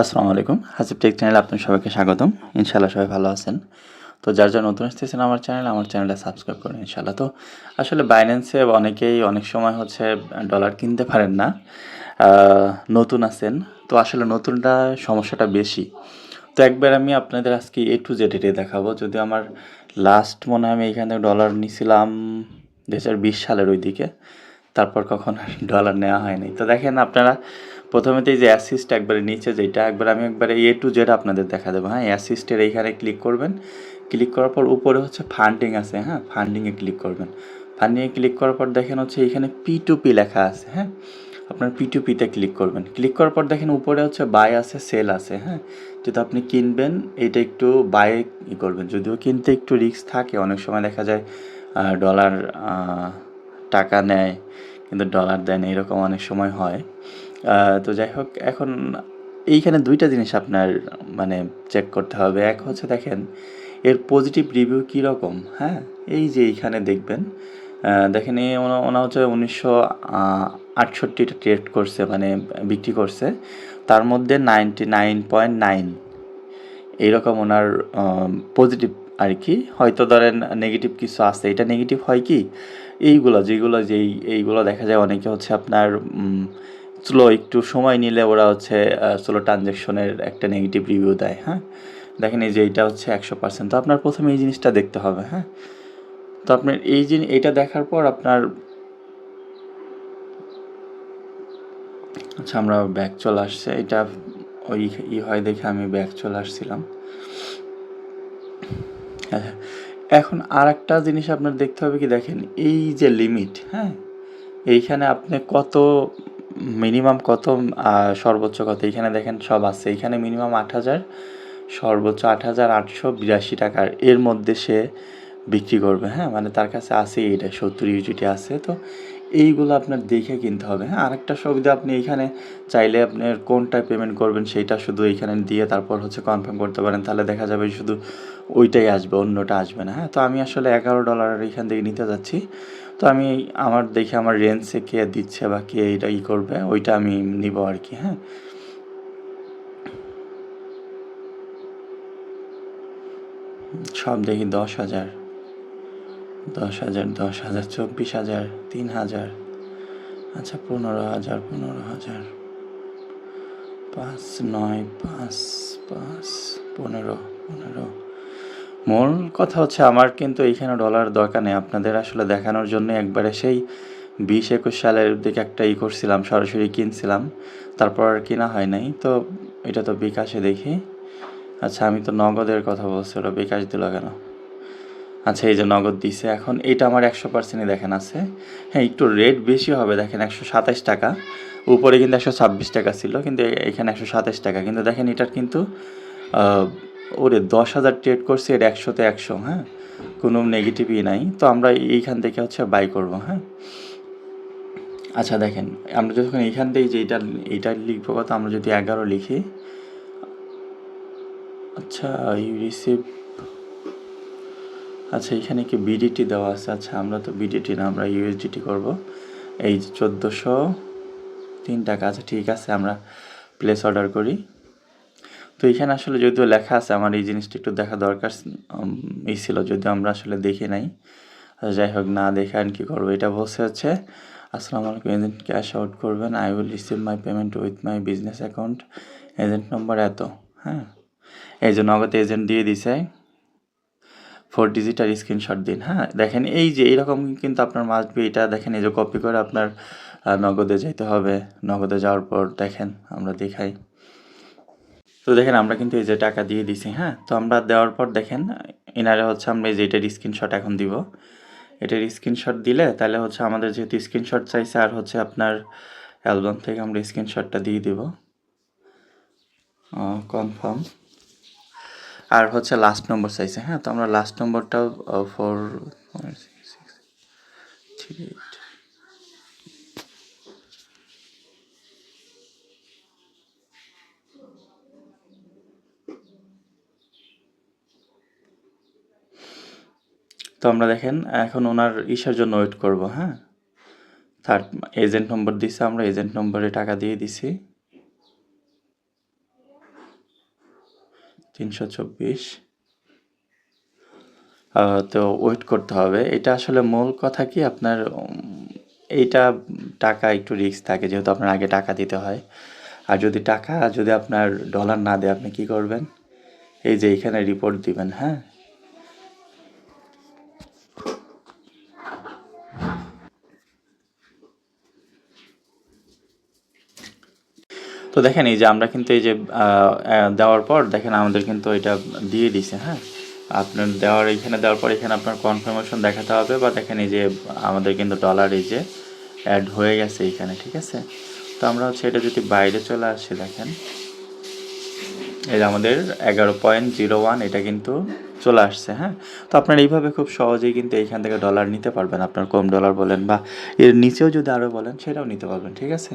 আসসালামু আলাইকুম। হাসিব টেক চ্যানেলে আপনার সবাইকে স্বাগতম। ইনশাল্লাহ সবাই ভালো আছেন। তো যার যার নতুন আসতেছেন আমার চ্যানেল, আমার চ্যানেলটা সাবস্ক্রাইব করুন ইনশাল্লাহ তো আসলে বাইন্যান্সে অনেকেই অনেক সময় হচ্ছে ডলার কিনতে পারেন না। নতুন আছেন। তো আসলে নতুনটা সমস্যাটা বেশি। তো একবার আমি আপনাদের আজকে এ টু জেড এটাই দেখাবো। যদি আমার লাস্ট মনে হয় আমি এখান থেকে ডলার নিয়েছিলাম দু হাজার বিশ সালের ওই দিকে তারপর কখন ডলার নেওয়া হয়নি। তো দেখেন আপনারা প্রথমেতেই যে অ্যাসিস্ট একবারে নিচে যেটা একবার আমি একবারে এ টু জেড আপনাদের দেখা দেবো। হ্যাঁ অ্যাসিস্টের এইখানে ক্লিক করবেন। ক্লিক করার পর উপরে হচ্ছে ফান্ডিং আছে হ্যাঁ ফান্ডিংয়ে ক্লিক করবেন। ফান্ডিংয়ে ক্লিক করার পর দেখেন হচ্ছে এইখানে পি টু পি লেখা আছে হ্যাঁ। আপনার পি টু পিতে ক্লিক করবেন। ক্লিক করার পর দেখেন উপরে হচ্ছে বাই আছে সেল আছে হ্যাঁ। যদি আপনি কিনবেন, এটা একটু বাই ই করবেন। যদিও কিনতে একটু রিস্ক থাকে, অনেক সময় দেখা যায় ডলার টাকা নেয়, কিন্তু ডলার দেয় না, এরকম অনেক সময় হয়। তো যাই হোক, এখন এইখানে দুইটা জিনিস আপনার মানে চেক করতে হবে। এক হচ্ছে দেখেন, এর পজিটিভ রিভিউ কীরকম? হ্যাঁ এই যে এইখানে দেখবেন দেখেন, এই ওনা হচ্ছে উনিশশো আটষট্টিটা ট্রেড করছে মানে বিক্রি করছে। তার মধ্যে নাইনটি নাইন পয়েন্ট নাইন এইরকম ওনার পজিটিভ আর কি। হয়তো ধরেন নেগেটিভ কিছু আছে। এটা নেগেটিভ হয় কি? এইগুলো, যেগুলো, যেই, এইগুলো দেখা যায়, অনেকে হচ্ছে আপনার স্লো একটু সময় নিলে ওরা হচ্ছে স্লো ট্রানজ্যাকশনের একটা নেগেটিভ রিভিউ দেয় হ্যাঁ? দেখেন এই যে এইটা হচ্ছে একশো পার্সেন্ট তো আপনার প্রথমে এই জিনিসটা দেখতে হবে হ্যাঁ? তো আপনার এই জিনিস এটা দেখার পর আপনার আচ্ছা আমরা ব্যাক চলে আসছে, এটা ওই ই হয় দেখে আমি ব্যাক চলে আসছিলাম। হ্যাঁ এখন আর একটা জিনিস আপনার দেখতে হবে কি, দেখেন এই যে লিমিট হ্যাঁ? এইখানে আপনি কত মিনিমাম কত সর্বোচ্চ কত? এইখানে দেখেন সব আছে। এখানে মিনিমাম আট হাজার, সর্বোচ্চ আট হাজার আটশো বিরাশি টাকার এর মধ্যে সে বিক্রি করবে হ্যাঁ? মানে তার কাছে আছে এটা সত্তর ইউজিটি আছে। তো এইগুলো আপনার দেখে কিনতে হবে হ্যাঁ? আরেকটা সুবিধা আপনি এইখানে চাইলে আপনার কোনটায় পেমেন্ট করবেন সেইটা শুধু এইখানে দিয়ে তারপর হচ্ছে কনফার্ম করতে পারেন। তাহলে দেখা যাবে শুধু ওইটাই আসবে, অন্যটা আসবে না হ্যাঁ? তো আমি আসলে এগারো ডলার এখান থেকে নিতে যাচ্ছি। তো আমি আমার দেখে আমার রেঞ্জে কে দিচ্ছে বা কে এটা ই করবে, ওইটা আমি নিব আর কি হ্যাঁ। সব দেখি দশ হাজার। দশ হাজার দশ হাজার, চব্বিশ হাজার, তিন হাজার। আচ্ছা পনেরো হাজার পনেরো হাজার। পাঁচ, নয়, পাঁচ পাঁচ, পনেরো পনেরো। মূল কথা হচ্ছে আমার কিন্তু এইখানে ডলার দরকার নেই। আপনাদের আসলে দেখানোর জন্য একবারে সেই বিশ একুশ সালের দিকে একটা ই করছিলাম, সরাসরি কিনছিলাম। তারপর আর কিনা হয় নাই। তো এটা তো বিকাশে দেখি। আচ্ছা আমি তো নগদের কথা বলছি, ওটা বিকাশ দিল কেন? আচ্ছা এই যে নগদ দিছে। এখন এটা আমার একশো পার্সেন্টই দেখেন আছে। হ্যাঁ একটু রেট বেশি হবে, দেখেন একশো সাতাশ টাকা। উপরে কিন্তু একশো ছাব্বিশ টাকা ছিল, কিন্তু এখানে একশো সাতাশ টাকা। কিন্তু দেখেন এটার কিন্তু ওরে, দশ হাজার ট্রেড করছে, এর একশোতে একশো হ্যাঁ? কোনো নেগেটিভই নাই। তো আমরা এইখান থেকে হচ্ছে বাই করব হ্যাঁ? আচ্ছা দেখেন, আমরা যখন এইখান থেকে যে এইটা এইটা লিখব কথা, আমরা যদি এগারো লিখি আচ্ছা ইউ রিসিভ আচ্ছা এখানে কি বিডিটি দেওয়া আছে? আচ্ছা আমরা তো বিডিটি না, আমরা ইউএসডিটি করব। এই চোদ্দোশো, তিন টাকা আচ্ছা ঠিক আছে, আমরা প্লেস অর্ডার করি। তো এখানে আসলে যদিও লেখা আছে আমার এই জিনিসটা একটু দেখা দরকার উম, ই ছিল যদিও আমরা আসলে দেখি নাই। যাই হোক না দেখে আর কি করব। এটা বলছে হচ্ছে আসসালামু আলাইকুম এজেন্ট ক্যাশ আউট করবেন। I will receive my payment with my business account. Agent number এত। হ্যাঁ? এই যে নগদ এজেন্ট দিয়ে দিছে। ফোর ডিজিটাল স্ক্রিনশট দিন। হ্যাঁ দেখেন এই যে এরকম কিন্তু আপনার মাস্ট বি এটা। দেখেন এই যে কপি করে আপনার নগদে যেতে হবে। নগদে যাওয়ার পর দেখেন আমরা দেখাই। তো দেখেন আমরা কিন্তু এই যে টাকা দিয়ে দিছি হ্যাঁ? তো আমরা দেওয়ার পর দেখেন, এনারে হচ্ছে আমরা এই যে এটার স্ক্রিনশট এখন দিব। এটার স্ক্রিনশট দিলে তাহলে হচ্ছে আমাদের যেহেতু স্ক্রিনশট চাইছে, আর হচ্ছে আপনার অ্যালবাম থেকে আমরা স্ক্রিনশটটা দিয়ে দিব। কনফার্ম আর হচ্ছে লাস্ট নম্বর চাইছে হ্যাঁ? তো আমরা লাস্ট নম্বরটাও ফোর থ্রি তো আমরা দেখেন, এখন ওনার ইসের জন্য ওয়েট করব হ্যাঁ? থার্ড এজেন্ট নম্বর দিছে আমরা এজেন্ট নম্বরে টাকা দিয়ে দিছি। তিনশো চব্বিশ। তো ওয়েট করতে হবে। এটা আসলে মূল কথা কি? আপনার এইটা টাকা একটু রিস্ক থাকে, যেহেতু আপনার আগে টাকা দিতে হয়। আর যদি টাকা, যদি আপনার ডলার না দেয়, আপনি কি করবেন? এই যে এখানে রিপোর্ট দিবেন হ্যাঁ? তো দেখেন এই যে আমরা কিন্তু এই যে দেওয়ার পর দেখেন আমাদের কিন্তু এটা দিয়ে দিছে হ্যাঁ? আপনার দেওয়ার, এখানে দেওয়ার পর এখানে আপনার কনফার্মেশন দেখাতে হবে বা দেখেন এই যে আমাদের কিন্তু ডলার এই যে অ্যাড হয়ে গেছে এখানে, ঠিক আছে? তো আমরা হচ্ছে এটা যদি বাইরে চলে আসি, দেখেন। এই যে আমাদের এগারো পয়েন্ট জিরো ওয়ান এটা কিন্তু চলে আসছে হ্যাঁ? তো আপনার এইভাবে খুব সহজেই কিন্তু এইখান থেকে ডলার নিতে পারবেন। আপনার কম ডলার বলেন বা এর নিচেও যদি আরও বলেন সেটাও নিতে পারবেন, ঠিক আছে?